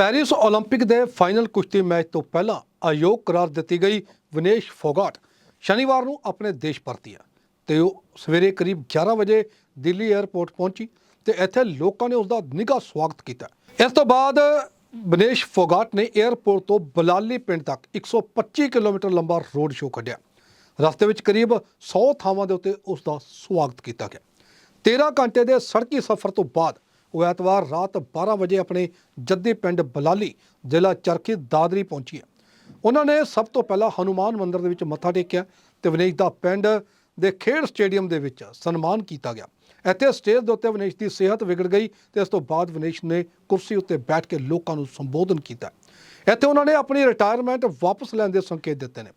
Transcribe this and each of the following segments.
Paris 올림픽 ਦੇ final ਕੁਸ਼ਤੀ match ਤੋਂ ਪਹਿਲਾਂ ਆਯੋਗ ਕਰਾਰ ਦਿੱਤੀ ਗਈ ਵਿਨੇਸ਼ ਫੋਗਾਟ। ਸ਼ਨੀਵਾਰ ਨੂੰ ਆਪਣੇ ਦੇਸ਼ ਪਰਤੀ ਆ ਤੇ ਉਹ ਸਵੇਰੇ ਕਰੀਬ 11 ਵਜੇ ਦਿੱਲੀ 에ਅਰਪੋਰਟ ਪਹੁੰਚੀ ਤੇ ਇੱਥੇ ਲੋਕਾਂ ਨੇ ਉਸ ਦਾ ਨਿੱਘਾ ਸਵਾਗਤ ਕੀਤਾ। ਇਸ ਤੋਂ ਬਾਅਦ ਵਿਨੇਸ਼ ਫੋਗਾਟ ਨੇ 에ਅਰਪੋਰਟ ਤੋਂ ਬਲਾਲੀ ਪਿੰਡ ਤੱਕ 125 ਕਿਲੋਮੀਟਰ ਲੰਬਾ ਰੋਡ ਸ਼ੋਅ ਕੱਢਿਆ। ਰਸਤੇ ਵਿੱਚ ਕਰੀਬ 100 ਥਾਵਾਂ ਦੇ ਉੱਤੇ ਉਸ ਦਾ ਸਵਾਗਤ ਕੀਤਾ ਗਿਆ। 13 ਘੰਟੇ ਦੇ ਸੜਕੀ ਸਫ਼ਰ ਤੋਂ ਬਾਅਦ ਉਹ ਐਤਵਾਰ ਰਾਤ 12 ਵਜੇ ਆਪਣੇ ਜੱਦੀ ਪਿੰਡ ਬਲਾਲੀ, ਜ਼ਿਲ੍ਹਾ ਚਰਖੀ, ਦਾਦਰੀ ਪਹੁੰਚੀ ਹੈ। ਉਹਨਾਂ ਨੇ ਸਭ ਤੋਂ ਪਹਿਲਾਂ ਹਨੂਮਾਨ ਮੰਦਿਰ ਦੇ ਵਿੱਚ ਮੱਥਾ ਟੇਕਿਆ ਤੇ ਵਿਨੇਸ਼ ਦਾ ਪਿੰਡ ਦੇ ਖੇਡ ਸਟੇਡੀਅਮ ਦੇ ਵਿੱਚ ਸਨਮਾਨ ਕੀਤਾ ਗਿਆ। ਇੱਥੇ ਸਟੇਜ ਦੇ ਉੱਤੇ ਵਿਨੇਸ਼ ਦੀ ਸਿਹਤ ਵਿਗੜ ਗਈ ਤੇ ਇਸ ਤੋਂ ਬਾਅਦ ਵਿਨੇਸ਼ ਨੇ ਕੁਰਸੀ ਉੱਤੇ ਬੈਠ ਕੇ ਲੋਕਾਂ ਨੂੰ ਸੰਬੋਧਨ ਕੀਤਾ। ਇੱਥੇ ਉਹਨਾਂ ਨੇ ਆਪਣੀ ਰਿਟਾਇਰਮੈਂਟ ਵਾਪਸ ਲੈਣ ਦੇ ਸੰਕੇਤ ਦਿੱਤੇ ਨੇ।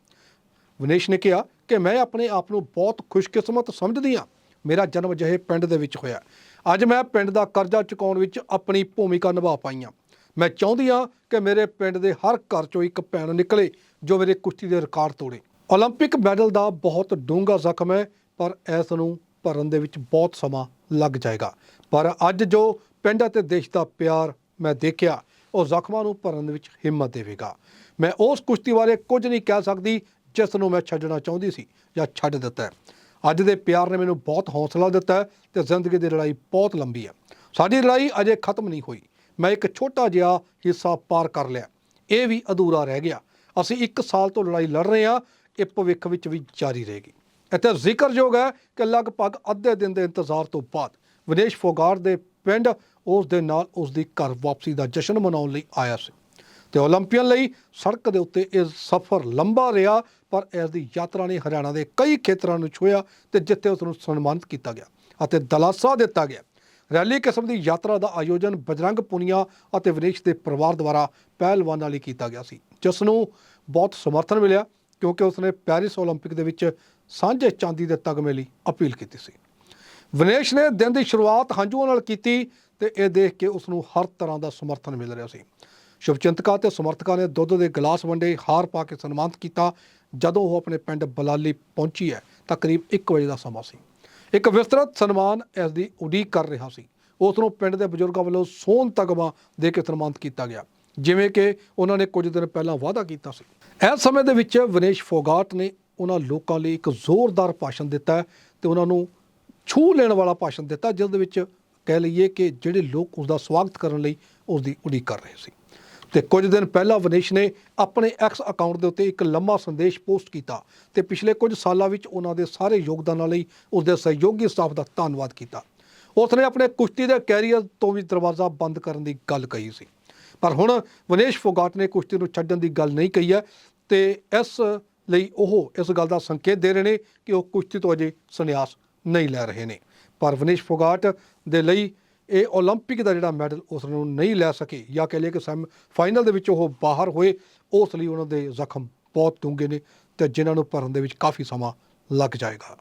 ਵਿਨੇਸ਼ ਨੇ ਕਿਹਾ ਕਿ ਮੈਂ ਆਪਣੇ ਆਪ ਨੂੰ ਬਹੁਤ ਖੁਸ਼ਕਿਸਮਤ ਸਮਝਦੀ ਹਾਂ। ਮੇਰਾ ਜਨਮ ਅਜਿਹੇ ਪਿੰਡ ਦੇ ਵਿੱਚ ਹੋਇਆ। ਅੱਜ ਮੈਂ ਪਿੰਡ ਦਾ ਕਰਜ਼ਾ ਚੁਕਾਉਣ ਵਿੱਚ ਆਪਣੀ ਭੂਮਿਕਾ ਨਿਭਾ ਪਾਈ ਹਾਂ ਮੈਂ ਚਾਹੁੰਦੀ ਹਾਂ ਕਿ ਮੇਰੇ ਪਿੰਡ ਦੇ ਹਰ ਘਰ ਚੋਂ ਇੱਕ ਭੈਣ ਨਿਕਲੇ ਜੋ ਮੇਰੇ ਕੁਸ਼ਤੀ ਦੇ ਰਿਕਾਰਡ ਤੋੜੇ 올림픽 ਮੈਡਲ ਦਾ ਬਹੁਤ ਡੂੰਘਾ ਜ਼ਖਮ ਹੈ ਪਰ ਇਸ ਨੂੰ ਭਰਨ ਦੇ ਵਿੱਚ ਬਹੁਤ ਸਮਾਂ ਲੱਗ ਜਾਏਗਾ ਪਰ ਅੱਜ ਜੋ ਪਿੰਡ ਅਤੇ ਦੇਸ਼ ਦਾ ਪਿਆਰ ਮੈਂ ਦੇਖਿਆ ਉਹ ਜ਼ਖਮਾਂ ਨੂੰ ਭਰਨ ਵਿੱਚ ਹਿੰਮਤ ਦੇਵੇਗਾ ਮੈਂ ਉਸ ਕੁਸ਼ਤੀ ਬਾਰੇ ਕੁਝ ਨਹੀਂ ਕਹਿ ਸਕਦੀ ਜਿਸ ਨੂੰ ਮੈਂ ਛੱਡਣਾ ਚਾਹੁੰਦੀ ਸੀ ਜਾਂ ਛੱਡ ਦਿੱਤਾ ਹੈ ਅੱਜ ਦੇ ਪਿਆਰ ਨੇ ਮੈਨੂੰ ਬਹੁਤ ਹੌਸਲਾ ਦਿੱਤਾ ਹੈ ਤੇ ਜ਼ਿੰਦਗੀ ਦੀ ਲੜਾਈ ਬਹੁਤ ਲੰਬੀ ਹੈ ਸਾਡੀ ਲੜਾਈ ਅਜੇ ਖਤਮ ਨਹੀਂ ਹੋਈ। ਮੈਂ ਇੱਕ ਛੋਟਾ ਜਿਹਾ ਹਿੱਸਾ ਪਾਰ ਕਰ ਲਿਆ। ਇਹ ਵੀ ਅਧੂਰਾ ਰਹਿ ਗਿਆ। ਅਸੀਂ ਇੱਕ ਸਾਲ ਤੋਂ ਲੜਾਈ ਲੜ ਰਹੇ ਹਾਂ। ਇਹ ਭਵਿੱਖ ਵਿੱਚ ਵੀ ਜਾਰੀ ਰਹੇਗੀ। ਇੱਥੇ ਜ਼ਿਕਰਯੋਗ ਹੈ ਕਿ ਲਗਭਗ ਅੱਧੇ ਦਿਨ ਦੇ ਇੰਤਜ਼ਾਰ ਤੋਂ ਬਾਅਦ ਵਿਨੇਸ਼ ਫੋਗਾਟ ਦੇ ਪਿੰਡ ਉਸ ਦੇ ਨਾਲ ਉਸ ਦੀ ਘਰ ਵਾਪਸੀ ਦਾ ਜਸ਼ਨ ਮਨਾਉਣ ਲਈ ਆਇਆ ਸੀ। ਤੇ 올림ਪੀਅਨ ਲਈ ਸੜਕ ਦੇ ਉੱਤੇ ਇਹ ਸਫ਼ਰ ਲੰਬਾ ਰਿਹਾ, ਪਰ ਇਸ ਦੀ ਯਾਤਰਾ ਨੇ ਹਰਿਆਣਾ ਦੇ ਕਈ ਖੇਤਰਾਂ ਨੂੰ ਛੋਇਆ ਤੇ ਜਿੱਥੇ ਉਸ ਨੂੰ ਸਨਮਾਨਿਤ ਕੀਤਾ ਗਿਆ ਅਤੇ ਦਲਾਸਾ ਦਿੱਤਾ ਗਿਆ। ਰੈਲੀ ਕਿਸਮ ਦੀ ਯਾਤਰਾ ਦਾ ਆਯੋਜਨ ਬਜਰੰਗ ਪੁਨੀਆ ਅਤੇ ਵਿਨੇਸ਼ ਦੇ ਪਰਿਵਾਰ ਦੁਆਰਾ ਪਹਿਲਵਾਨਾਂ ਲਈ ਕੀਤਾ ਗਿਆ ਸੀ, ਜਿਸ ਨੂੰ ਬਹੁਤ ਸਮਰਥਨ ਮਿਲਿਆ ਕਿਉਂਕਿ ਉਸਨੇ ਪੈਰਿਸ 올림픽 ਦੇ ਵਿੱਚ ਸਾਂਝੇ ਚਾਂਦੀ ਦੇ ਤਗਮੇ ਲਈ ਅਪੀਲ ਕੀਤੀ ਸੀ। ਵਿਨੇਸ਼ ਨੇ ਦਿਨ ਦੀ ਸ਼ੁਰੂਆਤ ਹੰਝੂਆਂ ਨਾਲ ਕੀਤੀ ਤੇ ਇਹ ਦੇਖ ਕੇ ਉਸ ਨੂੰ ਹਰ ਤਰ੍ਹਾਂ ਦਾ ਸਮਰਥਨ ਮਿਲ ਰਿਹਾ ਸੀ। ਸ਼ੁਭਚਿੰਤਕਾਂ ਤੇ ਸਮਰਥਕਾਂ ਨੇ ਦੁੱਧ ਦੇ ਗਲਾਸ ਵੰਡੇ, ਹਾਰ ਪਾ ਕੇ ਸਨਮਾਨਿਤ ਕੀਤਾ। ਜਦੋਂ ਉਹ ਆਪਣੇ ਪਿੰਡ ਬਲਾਲੀ ਪਹੁੰਚੀ ਹੈ, ਤਾਂ ਕਰੀਬ 1 ਵਜੇ ਦਾ ਸਮਾਂ ਸੀ। ਇੱਕ ਵਿਸਤ੍ਰਿਤ ਸਨਮਾਨ ਇਸ ਦੀ ਉਡੀਕ ਕਰ ਰਿਹਾ ਸੀ। ਉਸ ਨੂੰ ਪਿੰਡ ਦੇ ਬਜ਼ੁਰਗਾਂ ਵੱਲੋਂ ਸੋਨ ਤਗਮਾ ਦੇ ਕੇ ਸਨਮਾਨਿਤ ਕੀਤਾ ਗਿਆ। ਜਿਵੇਂ ਕਿ ਉਹਨਾਂ ਨੇ ਕੁਝ ਦਿਨ ਪਹਿਲਾਂ ਵਾਅਦਾ ਕੀਤਾ ਸੀ। ਇਸ ਸਮੇਂ ਦੇ ਵਿੱਚ ਵਿਨੇਸ਼ ਫੋਗਾਟ ਨੇ ਉਹਨਾਂ ਲੋਕਾਂ ਲਈ ਇੱਕ ਜ਼ੋਰਦਾਰ ਭਾਸ਼ਣ ਦਿੱਤਾ ਹੈ ਤੇ ਉਹਨਾਂ ਨੂੰ ਛੂ ਲੈਣ ਵਾਲਾ ਭਾਸ਼ਣ ਦਿੱਤਾ, ਜਿਸ ਦੇ ਵਿੱਚ ਕਹਿ ਲਈਏ ਕਿ ਜਿਹੜੇ ਲੋਕ ਉਸ ਦਾ ਸਵਾਗਤ ਕਰਨ ਲਈ ਉਸ ਦੀ ਉਡੀਕ ਕਰ ਰਹੇ ਸੀ। ਤੇ ਕੁਝ ਦਿਨ ਪਹਿਲਾਂ ਵਿਨੇਸ਼ ਨੇ ਆਪਣੇ ਐਕਸ ਅਕਾਊਂਟ ਦੇ ਉੱਤੇ ਇੱਕ ਲੰਮਾ ਸੰਦੇਸ਼ ਪੋਸਟ ਕੀਤਾ ਤੇ ਪਿਛਲੇ ਕੁਝ ਸਾਲਾਂ ਵਿੱਚ ਉਹਨਾਂ ਦੇ ਸਾਰੇ ਯੋਗਦਾਨਾਂ ਲਈ ਉਸ ਦੇ ਸਹਿਯੋਗੀ ਸਟਾਫ ਦਾ ਧੰਨਵਾਦ ਕੀਤਾ। ਉਸ ਨੇ ਆਪਣੇ ਕੁਸ਼ਤੀ ਦੇ ਕੈਰੀਅਰ ਤੋਂ ਵੀ ਦਰਵਾਜ਼ਾ ਬੰਦ ਕਰਨ ਦੀ ਗੱਲ ਕਹੀ ਸੀ। ਪਰ ਹੁਣ ਵਿਨੇਸ਼ ਫੋਗਾਟ ਨੇ ਕੁਸ਼ਤੀ ਨੂੰ ਛੱਡਣ ਦੀ ਗੱਲ ਨਹੀਂ ਕਹੀ ਹੈ ਤੇ ਇਸ ਲਈ ਉਹ ਇਸ ਗੱਲ ਦਾ ਸੰਕੇਤ ਦੇ ਰਹੇ ਨੇ ਕਿ ਉਹ ਕੁਸ਼ਤੀ ਤੋਂ ਅਜੇ ਸੰਨਿਆਸ ਨਹੀਂ ਲੈ ਰਹੇ ਨੇ। ਪਰ ਵਿਨੇਸ਼ ਫੋਗਾਟ ਦੇ ਲਈ ਇਹ 올림픽 ਦਾ ਜਿਹੜਾ ਮੈਡਲ ਉਸ ਨੂੰ ਨਹੀਂ ਲੈ ਸਕੇ ਜਾਂ ਕਹਿ ਲਈਏ ਕਿ ਸੈਮ ਫਾਈਨਲ ਦੇ ਵਿੱਚ ਉਹ ਬਾਹਰ ਹੋਏ ਉਸ ਲਈ ਉਹਨਾਂ ਦੇ ਜ਼ਖਮ ਬਹੁਤ ਡੂੰਘੇ ਨੇ ਤੇ ਜਿਨ੍ਹਾਂ ਨੂੰ ਭਰਨ ਦੇ ਵਿੱਚ ਕਾਫੀ ਸਮਾਂ ਲੱਗ ਜਾਏਗਾ